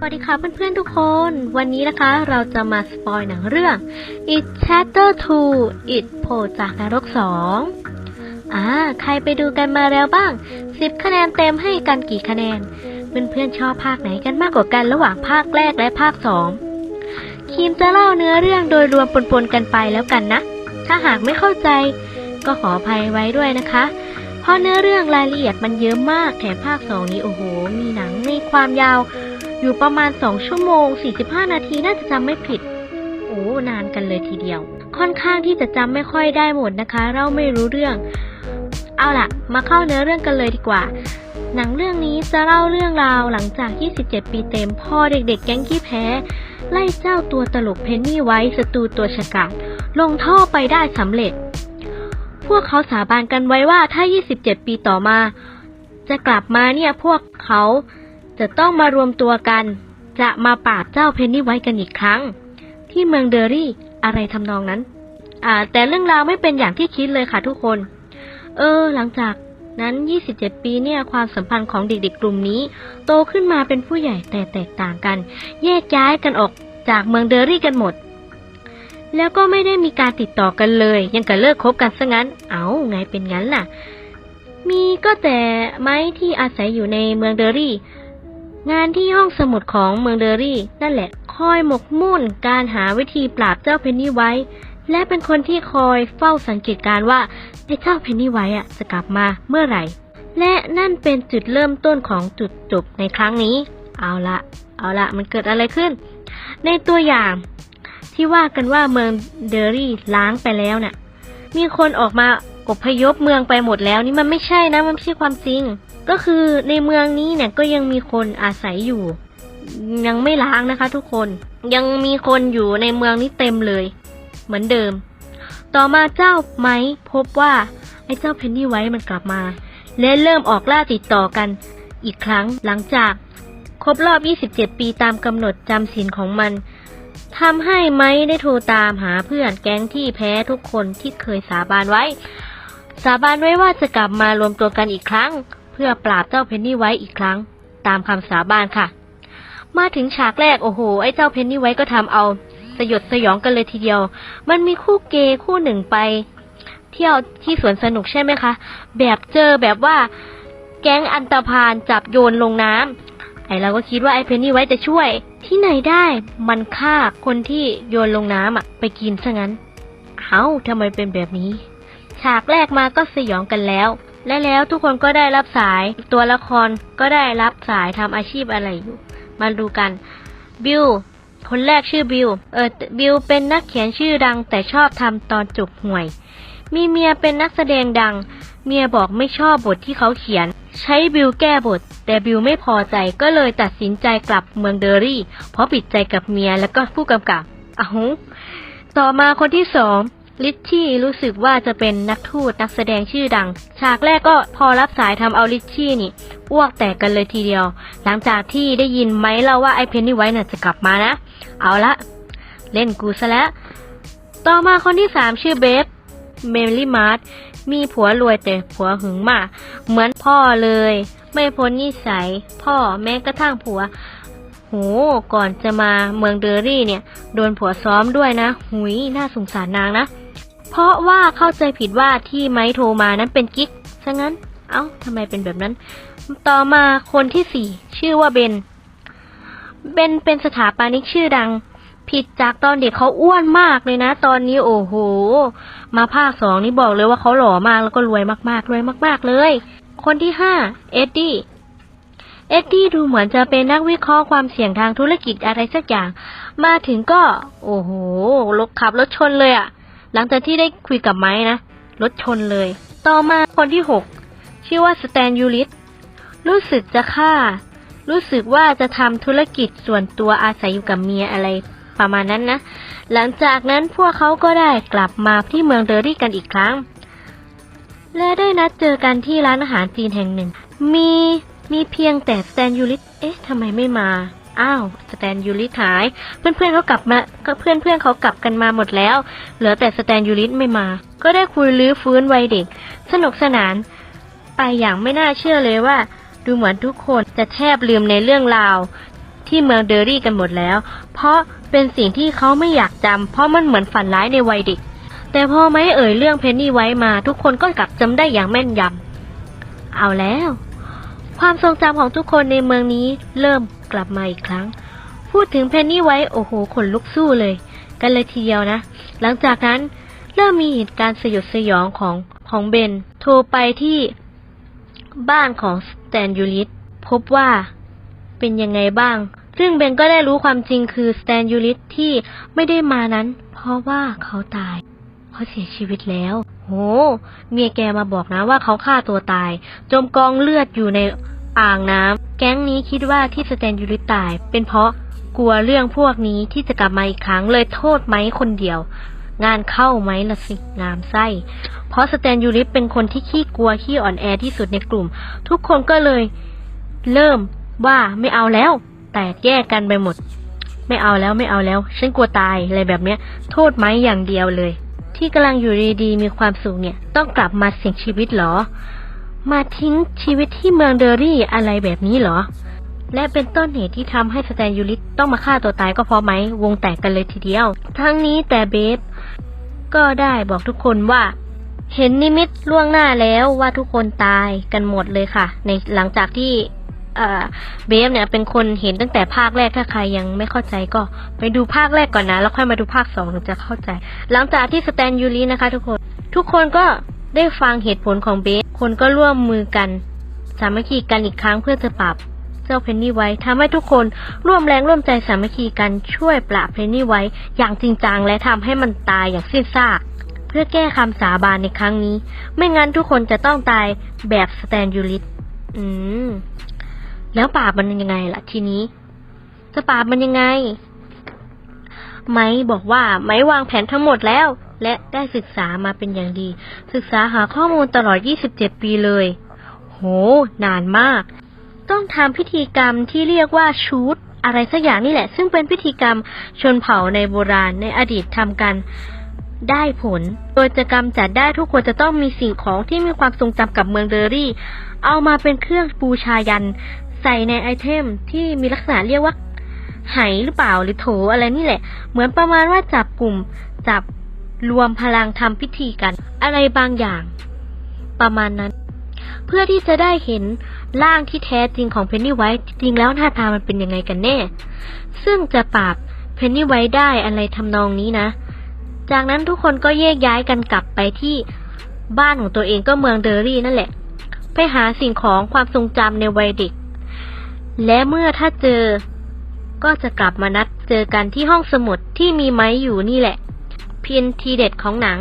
สวัสดีค่ะเพื่อนๆทุกคน วันนี้นะคะเราจะมาสปอยหนังเรื่อง It Chapter 2 It โผล่จากนรก 2 อ่า ใครไปดูกันมาแล้วบ้าง 10 คะแนนเต็มให้กันกี่คะแนน เพื่อนๆชอบภาคไหนกันมากกว่ากันระหว่างภาคแรกและภาค 2 คีมจะเล่าเนื้อเรื่องโดยรวมปนๆกันไปแล้วกันนะ ถ้าหากไม่เข้าใจ ก็ขออภัยไว้ด้วยนะคะเพราะเนื้อเรื่องรายละเอียดมันเยอะมากแถมภาค 2 นี้โอ้โห มีหนังในความยาว อยู่ประมาณ 2 ชั่วโมง 45 นาทีน่าจะจำไม่ผิด โอ้ นานกันเลยทีเดียว ค่อนข้างที่จะจำไม่ค่อยได้หมดนะคะ เราไม่รู้เรื่อง เอาล่ะ มาเข้าเนื้อเรื่องกันเลยดีกว่า หนังเรื่องนี้จะเล่าเรื่องราวหลังจาก 27 ปีเต็มพ่อเด็กๆ แก๊งขี้แพ้ ไล่เจ้าตัวตลกเพนนี่ไว้ศัตรูตัวฉกาจลงท่อไปได้สำเร็จ พวกเขาสาบานกันไว้ว่าถ้า 27 ปีต่อมา จะกลับมาเนี่ยพวกเขา จะต้องมารวมตัวกัน จะมาปราบเจ้าเพนนี่ไว้กันอีกครั้ง ที่เมืองเดอรี่อะไรทำนองนั้น อ่า แต่เรื่องราวไม่เป็นอย่างที่คิดเลยค่ะทุกคน เออ หลังจากนั้น 27 ปีเนี่ย ความสัมพันธ์ของเด็กๆ กลุ่มนี้ โตขึ้นมาเป็นผู้ใหญ่แต่แตกต่างกัน แยกย้ายกันออกจากเมืองเดอรี่กันหมด แล้วก็ไม่ได้มีการติดต่อกันเลย ยังกับเลิกคบกันซะงั้น เอาไงเป็นงั้นล่ะ มีก็แต่ไม้ที่อาศัยอยู่ในเมืองเดอรี่ งานที่ห้องสมุดของเมืองเดอรี่ นั่นแหละ คอยหมกมุ่นการหาวิธีปราบเจ้าเพนนี่ไว้ และเป็นคนที่คอยเฝ้าสังเกตการว่าไอ้เจ้าเพนนี่ไว้อะจะกลับมาเมื่อไหร่ และนั่นเป็นจุดเริ่มต้นของจุดจบในครั้งนี้ เอาละเอาละมันเกิดอะไรขึ้น ในตัวอย่างที่ว่ากันว่าเมืองเดอรี่ล้างไปแล้วน่ะ มีคนออกมาอพยพเมืองไปหมดแล้วนี่มันไม่ใช่นะ มันไม่ใช่ความจริง ก็คือในเมืองนี้เนี่ยก็ยังมีคนอาศัยอยู่ ยังไม่ล้างนะคะ ทุกคนยังมีคนอยู่ในเมืองนี้เต็มเลย เหมือนเดิม ต่อมาเจ้าไม้พบว่าไอ้เจ้าเพนนี่ไว้มันกลับมา และเริ่มออกล่าติดต่อกัน อีกครั้งหลังจาก ครบรอบ 27 ปีตามกำหนดจำศีลของมันทำให้ไม้ได้โทรตามหาเพื่อนแก๊งที่แพ้ทุกคนที่เคยสาบานไว้ สาบานไว้ว่าจะกลับมารวมตัวกันอีกครั้ง พื่อปราบเจ้าเพนนี่ไว้อีกครั้ง ตามคำสาบานค่ะ มาถึงฉากแรกโอ้โห ไอ้เจ้าเพนนี่ไว้ก็ทำเอา สยดสยองกันเลยทีเดียว มันมีคู่เกย์คู่หนึ่งไป เที่ยวที่สวนสนุกใช่ไหมคะ แบบเจอแบบว่า แก๊งอันตพานจับโยนลงน้ำไอเราก็คิดว่าไอ้เพนนี่ไว้จะช่วย ที่ไหนได้มันฆ่าคนที่โยนลงน้ำอะไปกินซะงั้น เอ้าทำไมเป็นแบบนี้ ฉากแรกมาก็สยองกันแล้ว และแล้วทุกคนก็ได้รับสายตัวละครก็ได้รับสายทำอาชีพอะไรอยู่ มาดูกัน บิลคนแรกชื่อบิลเออบิลเป็นนักเขียนชื่อดังแต่ชอบทำตอนจบห่วย มีเมียเป็นนักแสดงดัง เมียบอกไม่ชอบบทที่เขาเขียน ใช้บิลแก้บท แต่บิลไม่พอใจก็เลยตัดสินใจกลับเมืองเดอรี่ เพราะปิดใจกับเมียแล้วก็ผู้กำกับอ้าวต่อมาคนที่สอง ลิชชี่รู้สึกว่าจะเป็นนักทูตนักแสดงชื่อดัง ฉากแรกก็พอรับสายทำเอาลิชชี่นี่อ้วกแตกกันเลยทีเดียว หลังจากที่ได้ยินไหมเล่าว่าไอ้เพนนี่ไว้น่ะจะกลับมานะ เอาละ เล่นกูซะแล้ว ต่อมาคนที่สามชื่อเบฟเมลี่มาร์ทมีผัวรวยแต่ผัวหึงมาก เหมือนพ่อเลย ไม่พ้นนิสัย พ่อแม้กระทั่งผัวโห ก่อนจะมาเมืองเดอรี่เนี่ย โดนผัวซ้อมด้วยนะ หุย น่าสงสารนางนะ เพราะว่าเข้าใจผิดว่าที่ไม้โทรมานั้นเป็นกิ๊กซะงั้น เอ้าทำไมเป็นแบบนั้น ต่อมาคนที่สี่ชื่อว่าเบน เบนเป็นสถาปนิกชื่อดัง ผิดจากตอนเด็กเขาอ้วนมากเลยนะ ตอนนี้โอ้โห มาภาคสองนี่บอกเลยว่าเขาหล่อมากแล้วก็รวยมากๆรวยมาก ๆ เลย คนที่ห้าเอ็ดดี้เอ็ดดี้ดูเหมือนจะเป็นนักวิเคราะห์ความเสี่ยงทางธุรกิจอะไรสักอย่าง มาถึงก็ โอ้โหรถขับรถชนเลยอะ หลังจากที่ได้คุยกับไม้นะรถชนเลย ต่อมาคนที่หกชื่อว่าสแตนยูริสรู้สึกจะฆ่า รู้สึกว่าจะทำธุรกิจส่วนตัวอาศัยอยู่กับเมียอะไรประมาณนั้นนะ หลังจากนั้นพวกเขาก็ได้กลับมาที่เมืองเดอรี่กันอีกครั้ง และได้นัดเจอกันที่ร้านอาหารจีนแห่งหนึ่ง มีมีเพียงแต่สแตนยูริสเอ๊ะทำไมไม่มา อ้าวสแตนยูริสหาย เพื่อนเพื่อนๆเขากลับมา ก็เพื่อนเพื่อนๆเขากลับกันมาหมดแล้ว เหลือแต่สแตนยูริสไม่มา ก็ได้คุยลื้อฟื้นวัยเด็ก สนุกสนาน ไปอย่างไม่น่าเชื่อเลยว่า ดูเหมือนทุกคนจะแทบลืมในเรื่องราว ที่เมืองเดอรี่กันหมดแล้ว เพราะเป็นสิ่งที่เขาไม่อยากจำเพราะมันเหมือนฝันร้ายในวัยเด็ก แต่พอไม่เอ่ยเรื่องเพนนี่ไว้มา ทุกคนก็กลับจำได้อย่างแม่นยำเอาแล้ว ความทรงจำของทุกคนในเมืองนี้เริ่ม กลับมาอีกครั้ง พูดถึงเพนนี่ไว้โอ้โหขนลุกสู้เลย กันเลยทีเดียวนะ หลังจากนั้นเริ่มมีเหตุการณ์สยดสยองของของเบน โทรไปที่บ้านของสแตนยูลิสพบว่าเป็นยังไงบ้าง ซึ่งเบนก็ได้รู้ความจริงคือสแตนยูลิสที่ไม่ได้มานั้น เพราะว่าเขาตาย เขาเสียชีวิตแล้ว โห เมียแกมาบอกนะว่าเขาฆ่าตัวตาย จมกองเลือดอยู่ในอ่างน้ำ แก๊งนี้คิดว่าที่สแตนยูริตาย เป็นเพราะกลัวเรื่องพวกนี้ที่จะกลับมาอีกครั้งเลยโทษไหมคนเดียว งานเข้าไหมละสิงามไส้ เพราะสแตนยูริเป็นคนที่ขี้กลัวขี้อ่อนแอที่สุดในกลุ่ม ทุกคนก็เลยเริ่มว่าไม่เอาแล้ว แตกแยกกันไปหมด ไม่เอาแล้วไม่เอาแล้ว ฉันกลัวตายอะไรแบบเนี้ย โทษไหมอย่างเดียวเลย ที่กำลังอยู่ดีๆมีความสุขเนี่ย ต้องกลับมาเสี่ยงชีวิตเหรอ มาทิ้งชีวิตที่เมืองเดอรี่อะไรแบบนี้เหรอ และเป็นต้นเหตุที่ทำให้สแตนยูริตต้องมาฆ่าตัวตายก็เพราะไหมวงแตกกันเลยทีเดียว ทั้งนี้แต่เบฟก็ได้บอกทุกคนว่า เห็นนิมิตล่วงหน้าแล้วว่าทุกคนตายกันหมดเลยค่ะ ในหลังจากที่เอ่อเบฟเนี่ยเป็นคนเห็นตั้งแต่ภาคแรกถ้าใครยังไม่เข้าใจก็ไปดูภาคแรกก่อนนะ แล้วค่อยมาดูภาคสองถึงจะเข้าใจ หลังจากที่สแตนยูรินะคะ ทุกคน ทุกคนก็ได้ฟังเหตุผลของเบฟ คนก็ร่วมมือกัน สามัคคีกันอีกครั้งเพื่อจะปราบเจ้าเพนนี่ไว้ทำให้ทุกคนร่วมแรงร่วมใจสามัคคีกันช่วยปราบเพนนี่ไว้อย่างจริงจังและทำให้มันตายอย่างสิ้นซาก เพื่อแก้คำสาบานในครั้งนี้ ไม่งั้นทุกคนจะต้องตายแบบสแตนยูริตอืม แล้วปราบมันยังไงล่ะทีนี้ จะปราบมันยังไง ไม้บอกว่าไม้วางแผนทั้งหมดแล้ว และได้ศึกษามาเป็นอย่างดี ศึกษาหาข้อมูลตลอด 27 ปีเลย โห นานมาก ต้องทำพิธีกรรมที่เรียกว่าชูดอะไรสักอย่างนี่แหละ ซึ่งเป็นพิธีกรรมชนเผ่าในโบราณในอดีตทำกันได้ผล โดยจะกำจัดได้ทุกคนจะต้องมีสิ่งของที่มีความทรงจำกับเมืองเดอรี่ เอามาเป็นเครื่องบูชายัน ใส่ในไอเทมที่มีลักษณะเรียกว่าไหหรือเปล่าหรือโถอะไรนี่แหละ เหมือนประมาณว่าจับกลุ่ม จับ รวมพลังทำพิธีกัน อะไรบางอย่าง ประมาณนั้น เพื่อที่จะได้เห็นร่างที่แท้จริงของเพนนีไวท์จริงแล้วหน้าตามันเป็นยังไงกันแน่ ซึ่งจะปราบเพนนีไวท์ได้อะไรทำนองนี้นะ จากนั้นทุกคนก็แยกย้ายกันกลับไปที่บ้านของตัวเองก็เมืองเดอรี่นั่นแหละ ไปหาสิ่งของความทรงจำในวัยเด็ก และเมื่อถ้าเจอ ก็จะกลับมานัดเจอกันที่ห้องสมุดที่มีไม้อยู่นี่แหละ พีนทีเด็ดของหนัง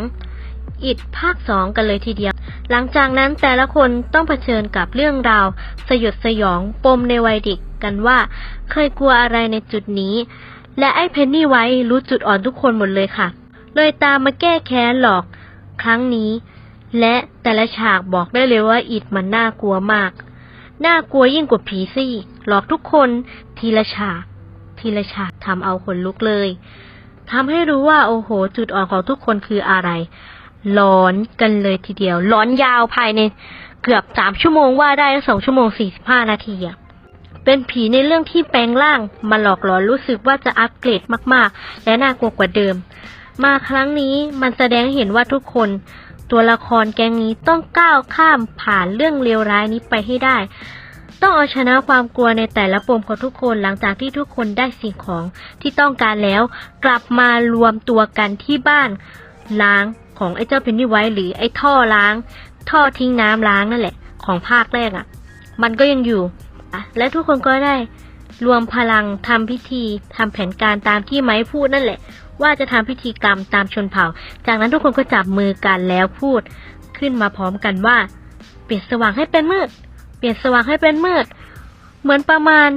อิดภาคสองกันเลยทีเดียว หลังจากนั้นแต่ละคนต้องเผชิญกับเรื่องราว สยดสยองปมในวัยเด็กกันว่า เคยกลัวอะไรในจุดนี้ และไอ้เพนนี่ไว้รู้จุดอ่อนทุกคนหมดเลยค่ะ เลยตามมาแก้แค้นหลอกครั้งนี้ และแต่ละฉากบอกได้เลยว่าอิดมันน่ากลัวมาก น่ากลัวยิ่งกว่าผีซี่หลอกทุกคนทีละฉากทีละฉากทำเอาขนลุกเลย ทำให้รู้ว่าโอ้โห จุดอ่อนของทุกคนคืออะไรหลอนกันเลยทีเดียวหลอนยาวภายในเกือบสามชั่วโมงว่าได้สองชั่วโมงสี่สิบห้านาทีอะเป็นผีในเรื่องที่แปลงร่าง มาหลอกหลอนรู้สึกว่าจะอัปเกรดมากๆ และน่ากลัวกว่าเดิม มาครั้งนี้มันแสดงเห็นว่าทุกคน ตัวละครแกงนี้ต้องก้าวข้ามผ่านเรื่องเลวร้ายนี้ไปให้ได้ ต้องเอาชนะความกลัวในแต่ละปมของทุกคนหลังจากที่ทุกคนได้สิ่งของที่ต้องการแล้ว กลับมารวมตัวกันที่บ้านล้างของไอ้เจ้าเพนนี่ไว้หรือไอ้ท่อล้าง ท่อทิ้งน้ำล้างนั่นแหละ ของภาคแรกอะ่ะ มันก็ยังอยู่ และทุกคนก็ได้ รวมพลังทำพิธีทำแผนการตามที่ไม้พูดนั่นแหละ ว่าจะทำพิธีกรรมตามชนเผ่า จากนั้นทุกคนก็จับมือกันแล้วพูด ขึ้นมาพร้อมกันว่าเปลี่ยนสว่างให้เป็นมืด เปลี่ยนสว่างให้เป็นมืด เหมือนประมาณ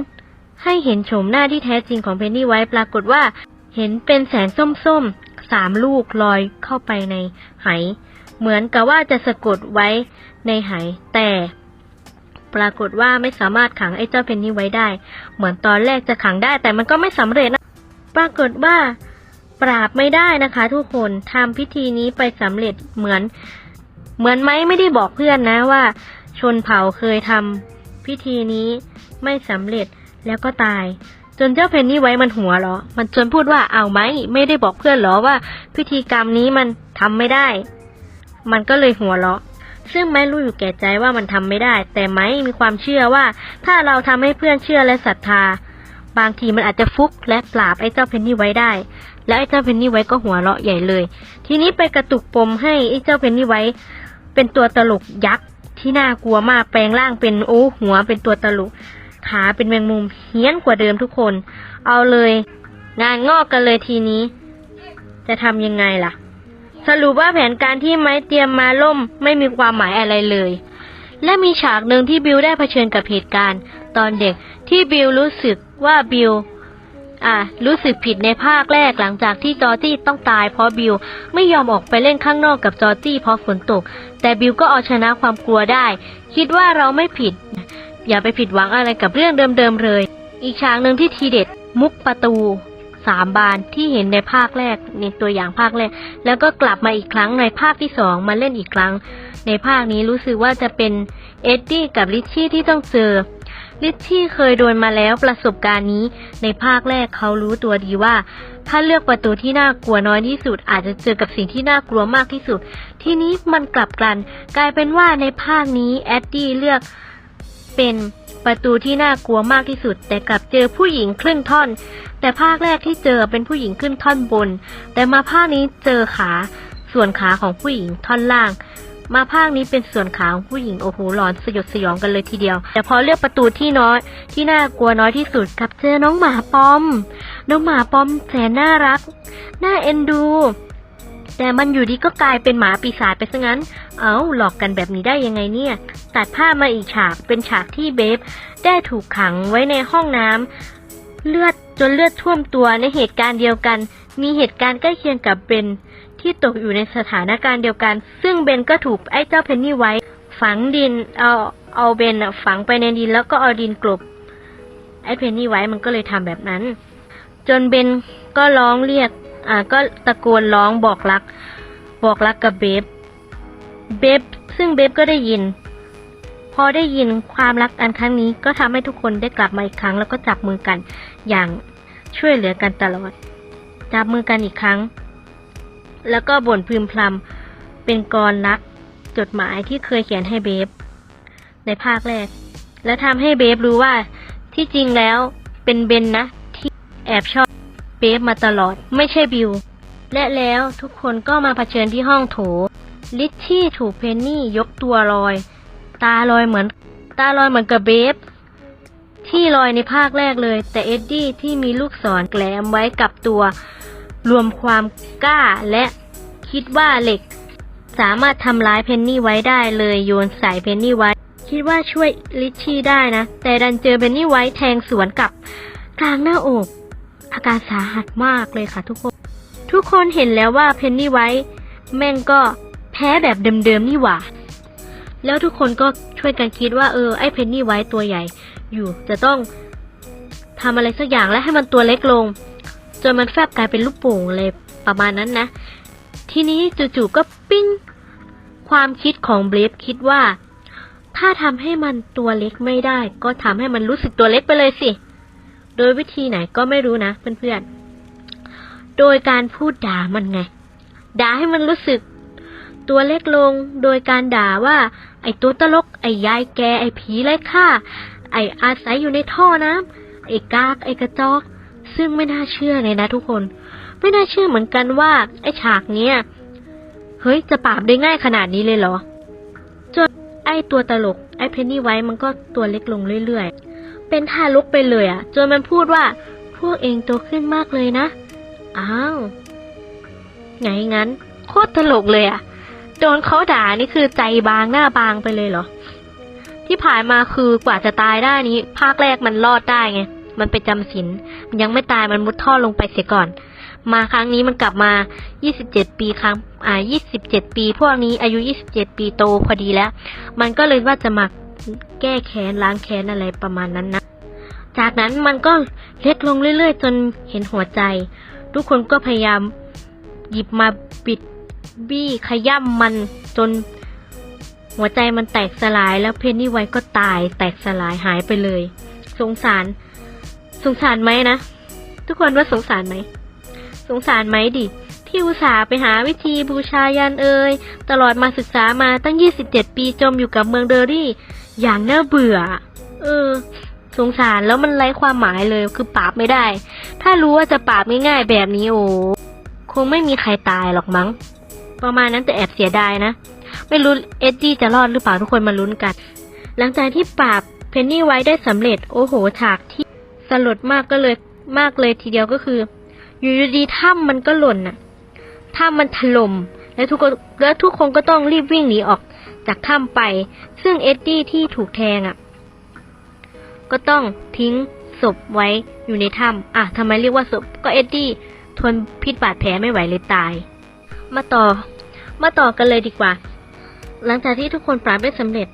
ให้เห็นโฉมหน้าที่แท้จริงของเพนนี่ไว้ปรากฏว่าเห็นเป็นแสงส้มๆสามลูกลอยเข้าไปในไห เหมือนกับว่าจะสะกดไว้ในไห แต่ปรากฏว่าไม่สามารถขังไอ้เจ้าเพนนี่ไว้ได้ เหมือนตอนแรกจะขังได้ แต่มันก็ไม่สำเร็จนะ ปรากฏว่าปราบไม่ได้นะคะ ทุกคนทำพิธีนี้ไปสำเร็จเหมือน เหมือนไหมไม่ได้บอกเพื่อนนะว่า ชนเผ่าเคยทำพิธีนี้ไม่สำเร็จแล้วก็ตาย จนเจ้าเพนนี่ไว้มันหัวเหราะมันจนพูดว่าเอาไหมไม่ได้บอกเพื่อนหรอว่า พิธีกรรมนี้มันทำไม่ได้ มันก็เลยหัวเราะซึ่งไม้รู้อยู่แก่ใจว่ามันทำไม่ได้ แต่ไม้มีความเชื่อว่า ถ้าเราทำให้เพื่อนเชื่อและศรัทธา บางทีมันอาจจะฟุกและปราบไอ้เจ้าเพนนี่ไว้ได้ และไอ้เจ้าเพนนี่ไว้ก็หัวเราะใหญ่เลย ทีนี้ไปกระตุกปมให้ไอ้เจ้าเพนนี่ไว้ เป็นตัวตลกยักษ์ ที่น่ากลัวมากแปลงร่างเป็นโอ้หัวเป็นตัวตลกขาเป็นแมงมุมเฮี้ยนกว่าเดิมทุกคน เอาเลย งานงอกกันเลยทีนี้ จะทำยังไงล่ะ สรุปว่าแผนการที่ไม้เตรียมมาล่มไม่มีความหมายอะไรเลย และมีฉากหนึ่งที่บิลได้เผชิญกับเหตุการณ์ ตอนเด็กที่บิลรู้สึกว่าบิล อะรู้สึกผิดในภาคแรกหลังจากที่จอร์จี้ต้องตายเพราะบิลไม่ยอมออกไปเล่นข้างนอกกับจอร์จี้เพราะฝนตก แต่บิลก็เอาชนะความกลัวได้ คิดว่าเราไม่ผิด อย่าไปผิดหวังอะไรกับเรื่องเดิมๆเลย อีกฉากหนึ่งที่ทีเด็ดมุกประตูสามบานที่เห็นในภาคแรกในตัวอย่างภาคแรก แล้วก็กลับมาอีกครั้งในภาคที่สองมาเล่นอีกครั้ง ในภาคนี้รู้สึกว่าจะเป็นเอ็ดดี้กับลิชชี่ที่ต้องเจอ ลิชชี่เคยโดนมาแล้วประสบการณ์นี้ ในภาคแรกเขารู้ตัวดีว่า ถ้าเลือกประตูที่น่ากลัวน้อยที่สุด อาจจะเจอกับสิ่งที่น่ากลัวมากที่สุด ทีนี้มันกลับกัน กลายเป็นว่าในภาคนี้แอดดี้เลือกเป็นประตูที่น่ากลัวมากที่สุด แต่กลับเจอผู้หญิงครึ่งท่อน แต่ภาคแรกที่เจอเป็นผู้หญิงขึ้นท่อนบน แต่มาภาคนี้เจอขา ส่วนขาของผู้หญิงท่อนล่าง มาภาคนี้เป็นส่วนขาของผู้หญิงโอ้โหหลอนสยดสยองกันเลยทีเดียว แต่พอเลือกประตูที่น้อย ที่น่ากลัวน้อยที่สุดกลับเจอน้องหมาปอม น้องหมาปอมแสนน่ารัก น่าเอ็นดู แต่มันอยู่ดีก็กลายเป็นหมาปีศาจไปซะงั้น เอ้าหลอกกันแบบนี้ได้ยังไงเนี่ย ตัดภาพมาอีกฉากเป็นฉากที่เบฟได้ถูกขังไว้ในห้องน้ำเลือดจนเลือดท่วมตัวในเหตุการณ์เดียวกัน มีเหตุการณ์ใกล้เคียงกับเบน ที่ตกอยู่ในสถานการณ์เดียวกัน ซึ่งเบนก็ถูกไอ้เจ้าเพนนี่ไว้ ฝังดินเอาเอาเบนอะฝังไปในดินแล้วก็เอาดินกลบไอ้เพนนี่ไว้มันก็เลยทำแบบนั้น จนเบนก็ร้องเรียกอ่าก็ตะโกนร้องบอกรัก บอกรักกับเบฟเบฟซึ่งเบฟก็ได้ยิน พอได้ยินความรักอันครั้งนี้ก็ทำให้ทุกคนได้กลับมาอีกครั้ง แล้วก็จับมือกันอย่างช่วยเหลือกันตลอด จับมือกันอีกครั้ง แล้วก็บ่นพึมพำเป็นกรรัก จดหมายที่เคยเขียนให้เบฟในภาคแรก และทำให้เบฟรู้ว่าที่จริงแล้วเป็นเบนนะ ที่แอบชอบเบฟมาตลอด ไม่ใช่บิว และแล้วทุกคนก็มาเผชิญที่ห้องโถ ลิชชี่ถูกเพนนี่ยกตัวลอย ตาลอยเหมือน ตาลอยเหมือนกับเบฟที่ลอยในภาคแรกเลย แต่เอ็ดดี้ที่มีลูกศรแกลมไว้กับตัว รวมความกล้าและคิดว่าเหล็ก สามารถทำร้ายเพนนี่ไว้ได้เลยโยนใส่เพนนี่ไว้ คิดว่าช่วยลิชชี่ได้นะ แต่ดันเจอเพนนี่ไว้แทงสวนกลับกลางหน้าอกอาการสาหัสมากเลยค่ะทุกคน ทุกคนเห็นแล้วว่าเพนนี่ไว้แม่งก็แพ้แบบเดิมๆนี่หว่า แล้วทุกคนก็ช่วยกันคิดว่าเออไอ้เพนนี่ไว้ตัวใหญ่ อยู่จะต้องทำอะไรสักอย่างและให้มันตัวเล็กลง จนมันแฟบกลายเป็นลูกโป่งเลยประมาณนั้นนะ ทีนี้จู่ๆก็ปิ้ง ความคิดของเบลฟคิดว่า ถ้าทำให้มันตัวเล็กไม่ได้ ก็ทำให้มันรู้สึกตัวเล็กไปเลยสิ โดยวิธีไหนก็ไม่รู้นะเพื่อนๆ โดยการพูดด่ามันไง ด่าให้มันรู้สึก ตัวเล็กลง โดยการด่าว่า ไอ้ตัวตลก ไอ้ยายแก ไอ้ผีไร้ค่า ไอ้อาศัยอยู่ในท่อน้ำไอ้กาก ไอ้กระจอก ซึ่งไม่น่าเชื่อเลยนะทุกคน ไม่น่าเชื่อเหมือนกันว่าไอ้ฉากเนี้ยเฮ้ยจะปราบได้ง่ายขนาดนี้เลยเหรอจนไอ้ตัวตลก ไอ้เพนนี่ไว้มันก็ตัวเล็กลงเรื่อยๆ เป็นทารกไปเลยอะ่ะ จนมันพูดว่า พวกเองโตขึ้นมากเลยนะ อ้าว ไงงั้น โคตรตลกเลยอะ่ะ โดนเขาด่านี่คือใจบางหน้าบางไปเลยเหรอ ที่ผ่านมาคือกว่าจะตายได้นี้ ภาคแรกมันรอดได้ไง มันไปจำศีลยังไม่ตายมันมุดท่อลงไปเสียก่อน มาครั้งนี้มันกลับมา 27 ปีครั้ง อ่า 27 ปี พวกนี้อายุ 27 ปีโตพอดีแล้ว มันก็เลยว่าจะมาแก้แค้นล้างแค้นอะไรประมาณนั้นนะ จากนั้นมันก็เล็กลงเรื่อยๆ จนเห็นหัวใจ ทุกคนก็พยายามหยิบมาบิดบี้ขย่ำมันจนหัวใจมันแตกสลายแล้วเพนนี่ไวก็ตายแตกสลายหายไปเลย สงสาร สงสารไหมนะ ทุกคนว่าสงสารไหม สงสารไหมดิที่อุตส่าห์ไปหาวิธีบูชายันเอ่ยตลอดมาศึกษามาตั้ง 27 ปีจมอยู่กับเมืองเดอรี่ อย่างน่าเบื่อ เออ สงสารแล้วมันไร้ความหมายเลยคือปราบไม่ได้ ถ้ารู้ว่าจะปราบง่ายๆแบบนี้โอ้คงไม่มีใครตายหรอกมั้ง ประมาณนั้นแต่แอบเสียดายนะ ไม่รู้เอ็ดดี้จะรอดหรือเปล่าทุกคนมาลุ้นกัน หลังจากที่ปราบเพนนี่ไว้ได้สำเร็จโอ้โหฉากที่ สลดมากก็เลยมากเลยทีเดียวก็คือ อยู่ดีๆถ้ำมันก็หล่นน่ะถ้ำมันถล่มแล้วทุกคนแล้วทุกคนก็ต้องรีบวิ่งหนีออกจากถ้ำไป ซึ่งเอ็ดดี้ที่ถูกแทงอะ ก็ต้องทิ้งศพไว้อยู่ในถ้ำอะทำไมเรียกว่าศพก็เอ็ดดี้ทนพิษบาดแผลไม่ไหวเลยตาย มาต่อ มาต่อกันเลยดีกว่า หลังจากที่ทุกคนปราบได้สำเร็จ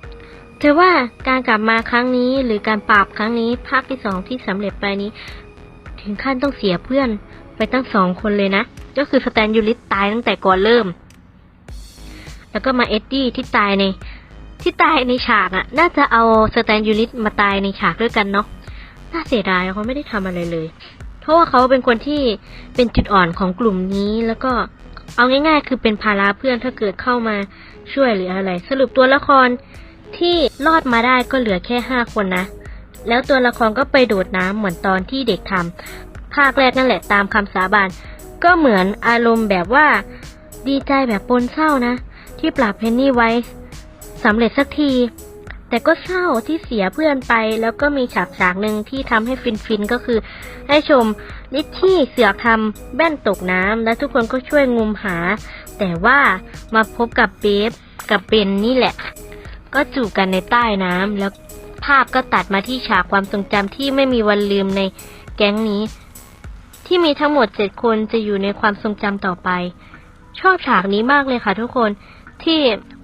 ถือว่าการกลับมาครั้งนี้หรือการปราบครั้งนี้ภาคที่สองที่สำเร็จไปนี้ ถึงขั้นต้องเสียเพื่อนไปตั้งสองคนเลยนะ ก็คือสแตนยูริสตายตั้งแต่ก่อนเริ่ม แล้วก็มาเอ็ดดี้ที่ตายในที่ตายในฉากอะ่ะน่าจะเอาสแตนยูริสมาตายในฉากด้วยกันเนาะน่าเสียดายเขาไม่ได้ทำอะไรเลย เพราะว่าเขาเป็นคนที่เป็นจุดอ่อนของกลุ่มนี้แล้วก็เอาง่าย ๆ คือเป็นภาระเพื่อนถ้าเกิดเข้ามาช่วยหรืออะไร สรุปตัวละคร ที่รอดมาได้ก็เหลือแค่ห้าคนนะ แล้วตัวละครก็ไปโดดน้ำเหมือนตอนที่เด็กทำภาคแรกนั่นแหละตามคำสาบานก็เหมือนอารมณ์แบบว่าดีใจแบบปนเศร้านะ ที่ปราบเพนนี่ไว้สำเร็จสักที แต่ก็เศร้าที่เสียเพื่อนไป แล้วก็มีฉากฉากหนึ่งที่ทำให้ฟินฟินก็คือ ให้ชมลิชชี่เสือกทำแว่นตกน้ำและทุกคนก็ช่วยงมหา แต่ว่ามาพบกับเบฟกับเบนนี่แหละ ก็จูบกันในใต้น้ำแล้วภาพก็ตัดมาที่ฉากความทรงจำที่ไม่มีวันลืมในแก๊งนี้ ที่มีทั้งหมดเจ็ดคนจะอยู่ในความทรงจำต่อไป ชอบฉากนี้มากเลยค่ะทุกคนที่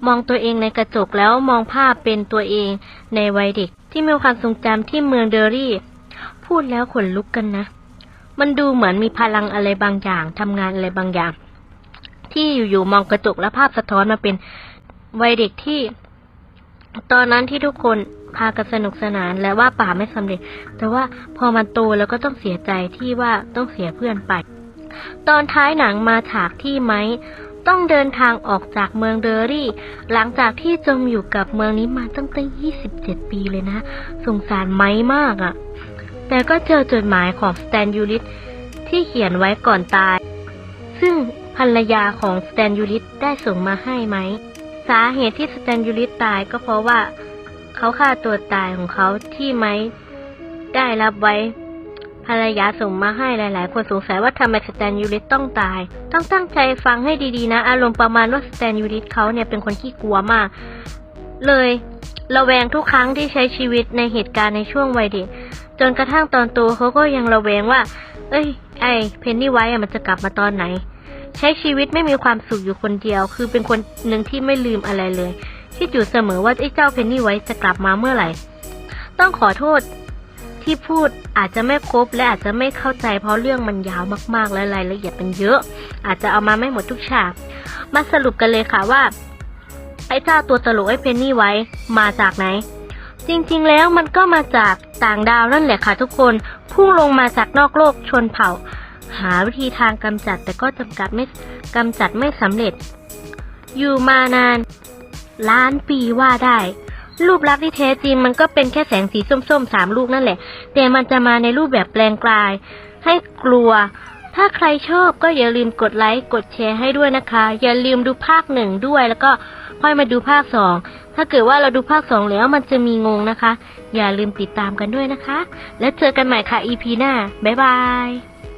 มองตัวเองในกระจกแล้วมองภาพเป็นตัวเองในวัยเด็ก ที่มีความทรงจำที่เมืองเดอรี่ พูดแล้วขนลุกกันนะ มันดูเหมือนมีพลังอะไรบางอย่างทำงานอะไรบางอย่าง ที่อยู่ๆมองกระจกแล้วภาพสะท้อนมาเป็นวัยเด็กที่ ตอนนั้นที่ทุกคนพากันสนุกสนานและว่าป่าไม่สำเร็จ แต่ว่าพอมันโตแล้วก็ต้องเสียใจที่ว่าต้องเสียเพื่อนไป ตอนท้ายหนังมาฉากที่ไม้ต้องเดินทางออกจากเมืองเดอรี่ หลังจากที่จมอยู่กับเมืองนี้มาตั้งแต่ 27 ปีเลยนะ สงสารไม้มากอะ่ะ แต่ก็เจอจดหมายของสแตนยูริสที่เขียนไว้ก่อนตาย ซึ่งภรรยาของสแตนยูริสได้ส่งมาให้ไหม สาเหตุที่สแตนยูริสตายก็เพราะว่าเขาฆ่าตัวตายของเขาที่ไม้ได้รับไว้ภรรยาส่งมาให้หลาย ๆ คนสงสัยว่าทำไมสแตนยูริสต้องตาย ต้องตั้งใจฟังให้ดี ๆ นะ อารมณ์ประมาณว่าสแตนยูริสเขาเนี่ยเป็นคนขี้กลัวมาก เลยระแวงทุกครั้งที่ใช้ชีวิตในเหตุการณ์ในช่วงวัยเด็ก จนกระทั่งตอนโตเขาก็ยังระแวงว่า เอ้ย ไอเพนนี่ไว้มันจะกลับมาตอนไหน ใช้ชีวิตไม่มีความสุขอยู่คนเดียว คือเป็นคนหนึ่งที่ไม่ลืมอะไรเลย คิดอยู่เสมอว่าไอ้เจ้าเพนนี่ไว้จะกลับมาเมื่อไหร่ ต้องขอโทษที่พูดอาจจะไม่ครบและอาจจะไม่เข้าใจเพราะเรื่องมันยาวมากๆ และรายละเอียดมันเยอะ อาจจะเอามาไม่หมดทุกฉาก มาสรุปกันเลยค่ะว่า ไอ้เจ้าตัวตลกไอ้เพนนี่ไว้มาจากไหน จริงๆแล้วมันก็มาจากต่างดาวนั่นแหละค่ะทุกคน พุ่งลงมาจากนอกโลกชนเผ่า หาวิธีทางกำจัดแต่ก็จำกัดไม่กำจัดไม่สำเร็จ อยู่มานาน ล้านปีว่าได้ รูปลักษณ์ที่แท้จริงมันก็เป็นแค่แสงสีส้มๆสามลูกนั่นแหละ แต่มันจะมาในรูปแบบแปลงกลาย ให้กลัว ถ้าใครชอบก็อย่าลืมกดไลค์กดแชร์ให้ด้วยนะคะ อย่าลืมดูภาคหนึ่งด้วยแล้วก็ค่อยมาดูภาคสองถ้าเกิดว่าเราดูภาคสองแล้วมันจะมีงงนะคะ อย่าลืมติดตามกันด้วยนะคะ แล้วเจอกันใหม่ค่ะ EP หน้า บ๊ายบาย